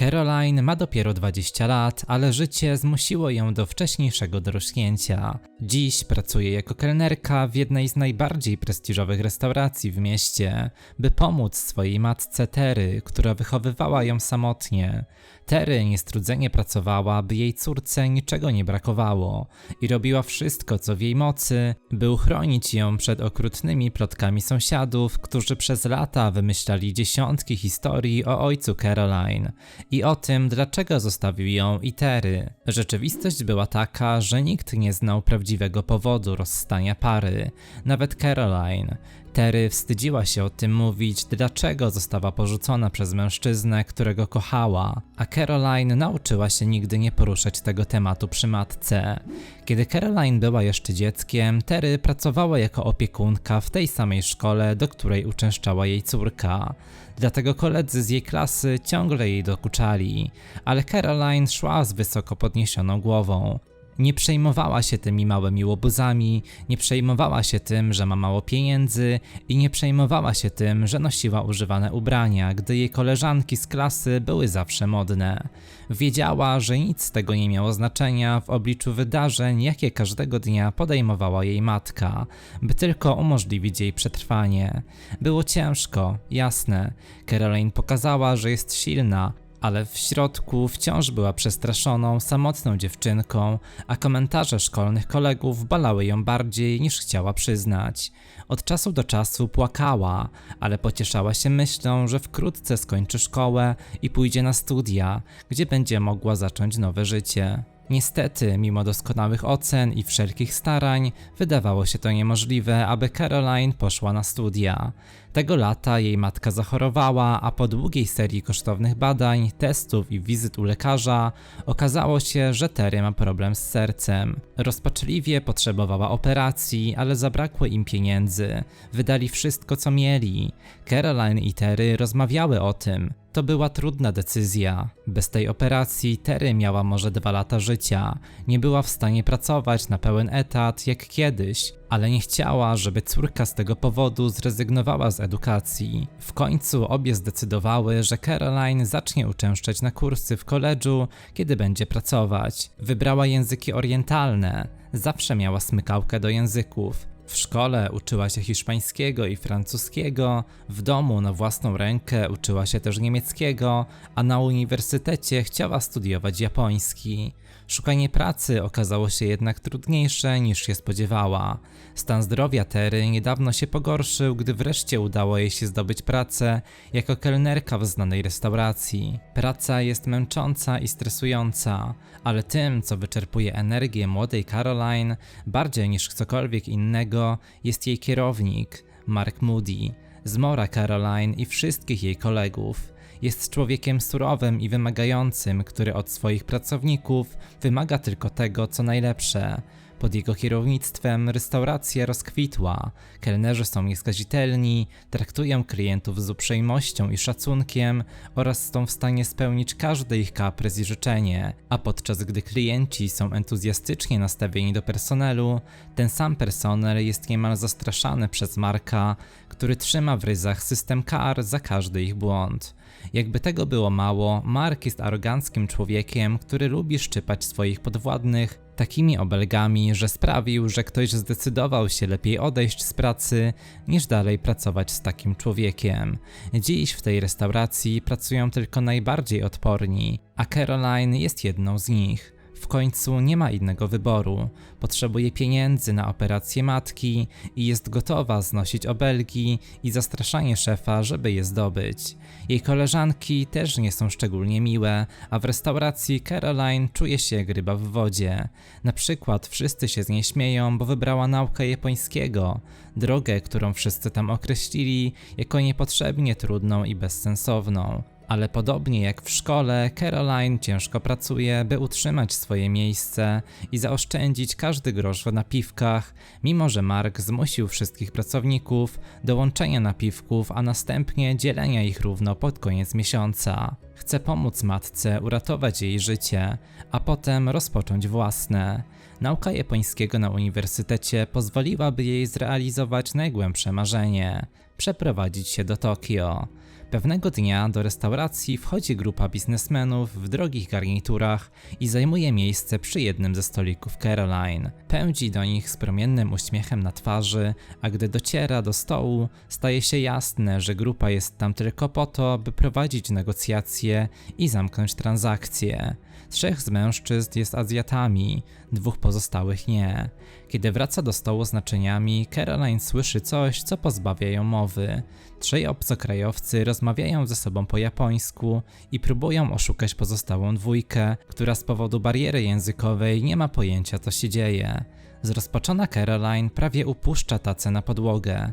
Caroline ma dopiero 20 lat, ale życie zmusiło ją do wcześniejszego dorośnięcia. Dziś pracuje jako kelnerka w jednej z najbardziej prestiżowych restauracji w mieście, by pomóc swojej matce Tery, która wychowywała ją samotnie. Tery niestrudzenie pracowała, by jej córce niczego nie brakowało i robiła wszystko, co w jej mocy, by uchronić ją przed okrutnymi plotkami sąsiadów, którzy przez lata wymyślali dziesiątki historii o ojcu Caroline i o tym, dlaczego zostawił ją i Tery. Rzeczywistość była taka, że nikt nie znał prawdziwego powodu rozstania pary, nawet Caroline. Terry wstydziła się o tym mówić, dlaczego została porzucona przez mężczyznę, którego kochała, a Caroline nauczyła się nigdy nie poruszać tego tematu przy matce. Kiedy Caroline była jeszcze dzieckiem, Terry pracowała jako opiekunka w tej samej szkole, do której uczęszczała jej córka. Dlatego koledzy z jej klasy ciągle jej dokuczali, ale Caroline szła z wysoko podniesioną głową. Nie przejmowała się tymi małymi łobuzami, nie przejmowała się tym, że ma mało pieniędzy i nie przejmowała się tym, że nosiła używane ubrania, gdy jej koleżanki z klasy były zawsze modne. Wiedziała, że nic z tego nie miało znaczenia w obliczu wydarzeń, jakie każdego dnia podejmowała jej matka, by tylko umożliwić jej przetrwanie. Było ciężko, jasne. Caroline pokazała, że jest silna, ale w środku wciąż była przestraszoną, samotną dziewczynką, a komentarze szkolnych kolegów balały ją bardziej niż chciała przyznać. Od czasu do czasu płakała, ale pocieszała się myślą, że wkrótce skończy szkołę i pójdzie na studia, gdzie będzie mogła zacząć nowe życie. Niestety, mimo doskonałych ocen i wszelkich starań, wydawało się to niemożliwe, aby Caroline poszła na studia. Tego lata jej matka zachorowała, a po długiej serii kosztownych badań, testów i wizyt u lekarza okazało się, że Terry ma problem z sercem. Rozpaczliwie potrzebowała operacji, ale zabrakło im pieniędzy. Wydali wszystko, co mieli. Caroline i Terry rozmawiały o tym. To była trudna decyzja. Bez tej operacji Terry miała może dwa lata życia. Nie była w stanie pracować na pełen etat jak kiedyś, ale nie chciała, żeby córka z tego powodu zrezygnowała z edukacji. W końcu obie zdecydowały, że Caroline zacznie uczęszczać na kursy w koledżu, kiedy będzie pracować. Wybrała języki orientalne. Zawsze miała smykałkę do języków. W szkole uczyła się hiszpańskiego i francuskiego, w domu na własną rękę uczyła się też niemieckiego, a na uniwersytecie chciała studiować japoński. Szukanie pracy okazało się jednak trudniejsze niż się spodziewała. Stan zdrowia Tery niedawno się pogorszył, gdy wreszcie udało jej się zdobyć pracę jako kelnerka w znanej restauracji. Praca jest męcząca i stresująca, ale tym, co wyczerpuje energię młodej Caroline, bardziej niż cokolwiek innego, jest jej kierownik, Mark Moody. Zmora Caroline i wszystkich jej kolegów. Jest człowiekiem surowym i wymagającym, który od swoich pracowników wymaga tylko tego, co najlepsze. Pod jego kierownictwem restauracja rozkwitła, kelnerzy są nieskazitelni, traktują klientów z uprzejmością i szacunkiem oraz są w stanie spełnić każdy ich kaprys i życzenie, a podczas gdy klienci są entuzjastycznie nastawieni do personelu, ten sam personel jest niemal zastraszany przez Marka, który trzyma w ryzach system kar za każdy ich błąd. Jakby tego było mało, Mark jest aroganckim człowiekiem, który lubi szczypać swoich podwładnych takimi obelgami, że sprawił, że ktoś zdecydował się lepiej odejść z pracy, niż dalej pracować z takim człowiekiem. Dziś w tej restauracji pracują tylko najbardziej odporni, a Caroline jest jedną z nich. W końcu nie ma innego wyboru. Potrzebuje pieniędzy na operację matki i jest gotowa znosić obelgi i zastraszanie szefa, żeby je zdobyć. Jej koleżanki też nie są szczególnie miłe, a w restauracji Caroline czuje się jak ryba w wodzie. Na przykład wszyscy się z niej śmieją, bo wybrała naukę japońskiego, drogę, którą wszyscy tam określili jako niepotrzebnie trudną i bezsensowną ale podobnie jak w szkole, Caroline ciężko pracuje, by utrzymać swoje miejsce i zaoszczędzić każdy grosz w napiwkach, mimo że Mark zmusił wszystkich pracowników do łączenia napiwków, a następnie dzielenia ich równo pod koniec miesiąca. Chce pomóc matce uratować jej życie, a potem rozpocząć własne. Nauka japońskiego na uniwersytecie pozwoliłaby jej zrealizować najgłębsze marzenie przeprowadzić się do Tokio. Pewnego dnia do restauracji wchodzi grupa biznesmenów w drogich garniturach i zajmuje miejsce przy jednym ze stolików Caroline. Pędzi do nich z promiennym uśmiechem na twarzy, a gdy dociera do stołu, staje się jasne, że grupa jest tam tylko po to, by prowadzić negocjacje i zamknąć transakcje. Trzech z mężczyzn jest Azjatami, dwóch pozostałych nie. Kiedy wraca do stołu z naczyniami, Caroline słyszy coś, co pozbawia ją mowy. Trzej obcokrajowcy rozmawiają ze sobą po japońsku i próbują oszukać pozostałą dwójkę, która z powodu bariery językowej nie ma pojęcia, co się dzieje. Zrozpaczona Caroline prawie upuszcza tacę na podłogę.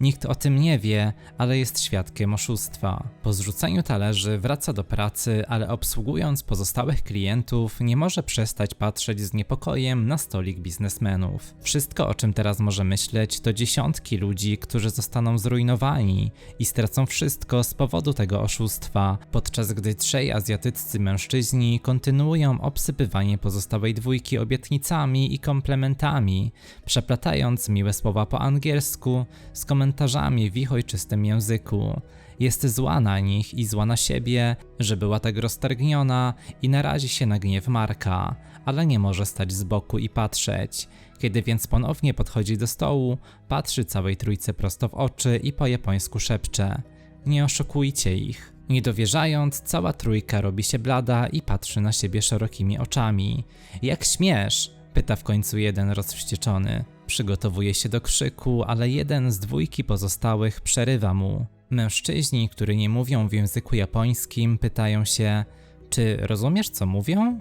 Nikt o tym nie wie, ale jest świadkiem oszustwa. Po zrzuceniu talerzy wraca do pracy, ale obsługując pozostałych klientów, nie może przestać patrzeć z niepokojem na stolik biznesmenów. Wszystko, o czym teraz może myśleć, to dziesiątki ludzi, którzy zostaną zrujnowani i stracą wszystko z powodu tego oszustwa, podczas gdy trzej azjatyccy mężczyźni kontynuują obsypywanie pozostałej dwójki obietnicami i komplementami, przeplatając miłe słowa po angielsku z komentarzami w ich ojczystym języku. Jest zła na nich i zła na siebie, że była tak roztargniona i narazi się na gniew Marka, ale nie może stać z boku i patrzeć. Kiedy więc ponownie podchodzi do stołu, patrzy całej trójce prosto w oczy i po japońsku szepcze: Nie oszukujcie ich. Nie dowierzając, cała trójka robi się blada i patrzy na siebie szerokimi oczami. Jak śmiesz? pyta w końcu jeden rozwścieczony. Przygotowuje się do krzyku, ale jeden z dwójki pozostałych przerywa mu. Mężczyźni, którzy nie mówią w języku japońskim, pytają się: Czy rozumiesz, co mówią?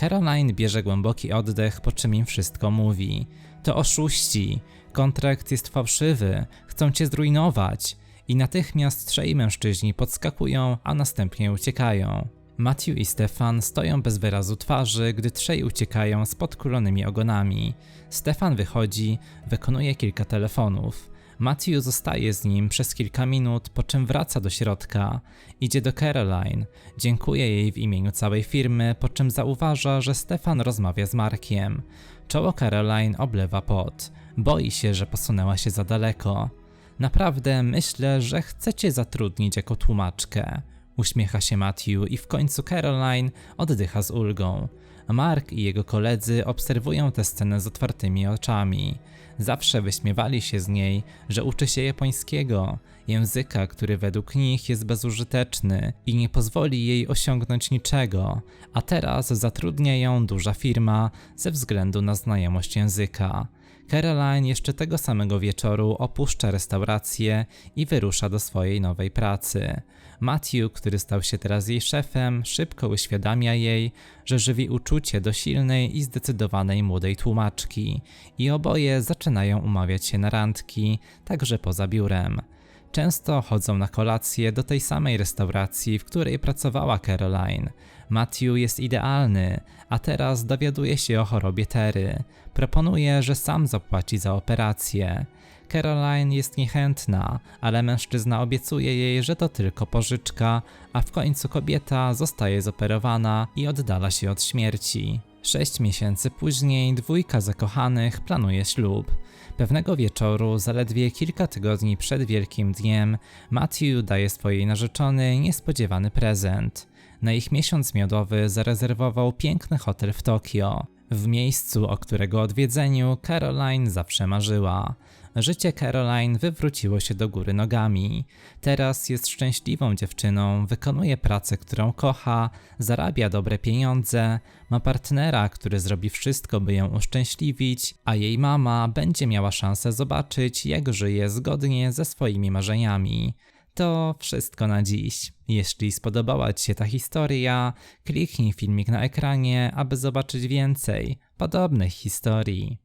Caroline bierze głęboki oddech, po czym im wszystko mówi. To oszuści, kontrakt jest fałszywy, chcą cię zrujnować. I natychmiast trzej mężczyźni podskakują, a następnie uciekają. Matthew i Stefan stoją bez wyrazu twarzy, gdy trzej uciekają z podkulonymi ogonami. Stefan wychodzi, wykonuje kilka telefonów. Matthew zostaje z nim przez kilka minut, po czym wraca do środka. Idzie do Caroline, dziękuję jej w imieniu całej firmy, po czym zauważa, że Stefan rozmawia z Markiem. Czoło Caroline oblewa pot. Boi się, że posunęła się za daleko. Naprawdę myślę, że chcecie zatrudnić jako tłumaczkę. Uśmiecha się Matthew i w końcu Caroline oddycha z ulgą. Mark i jego koledzy obserwują tę scenę z otwartymi oczami. Zawsze wyśmiewali się z niej, że uczy się japońskiego, języka, który według nich jest bezużyteczny i nie pozwoli jej osiągnąć niczego, a teraz zatrudnia ją duża firma ze względu na znajomość języka. Caroline jeszcze tego samego wieczoru opuszcza restaurację i wyrusza do swojej nowej pracy. Matthew, który stał się teraz jej szefem, szybko uświadamia jej, że żywi uczucie do silnej i zdecydowanej młodej tłumaczki i oboje zaczynają umawiać się na randki, także poza biurem. Często chodzą na kolację do tej samej restauracji, w której pracowała Caroline. Matthew jest idealny, a teraz dowiaduje się o chorobie Terry. Proponuje, że sam zapłaci za operację. Caroline jest niechętna, ale mężczyzna obiecuje jej, że to tylko pożyczka, a w końcu kobieta zostaje zoperowana i oddala się od śmierci. Sześć miesięcy później dwójka zakochanych planuje ślub. Pewnego wieczoru, zaledwie kilka tygodni przed Wielkim Dniem, Matthew daje swojej narzeczonej niespodziewany prezent. Na ich miesiąc miodowy zarezerwował piękny hotel w Tokio, w miejscu, o którego odwiedzeniu Caroline zawsze marzyła. Życie Caroline wywróciło się do góry nogami. Teraz jest szczęśliwą dziewczyną, wykonuje pracę, którą kocha, zarabia dobre pieniądze, ma partnera, który zrobi wszystko, by ją uszczęśliwić, a jej mama będzie miała szansę zobaczyć, jak żyje zgodnie ze swoimi marzeniami. To wszystko na dziś. Jeśli spodobała Ci się ta historia, kliknij filmik na ekranie, aby zobaczyć więcej podobnych historii.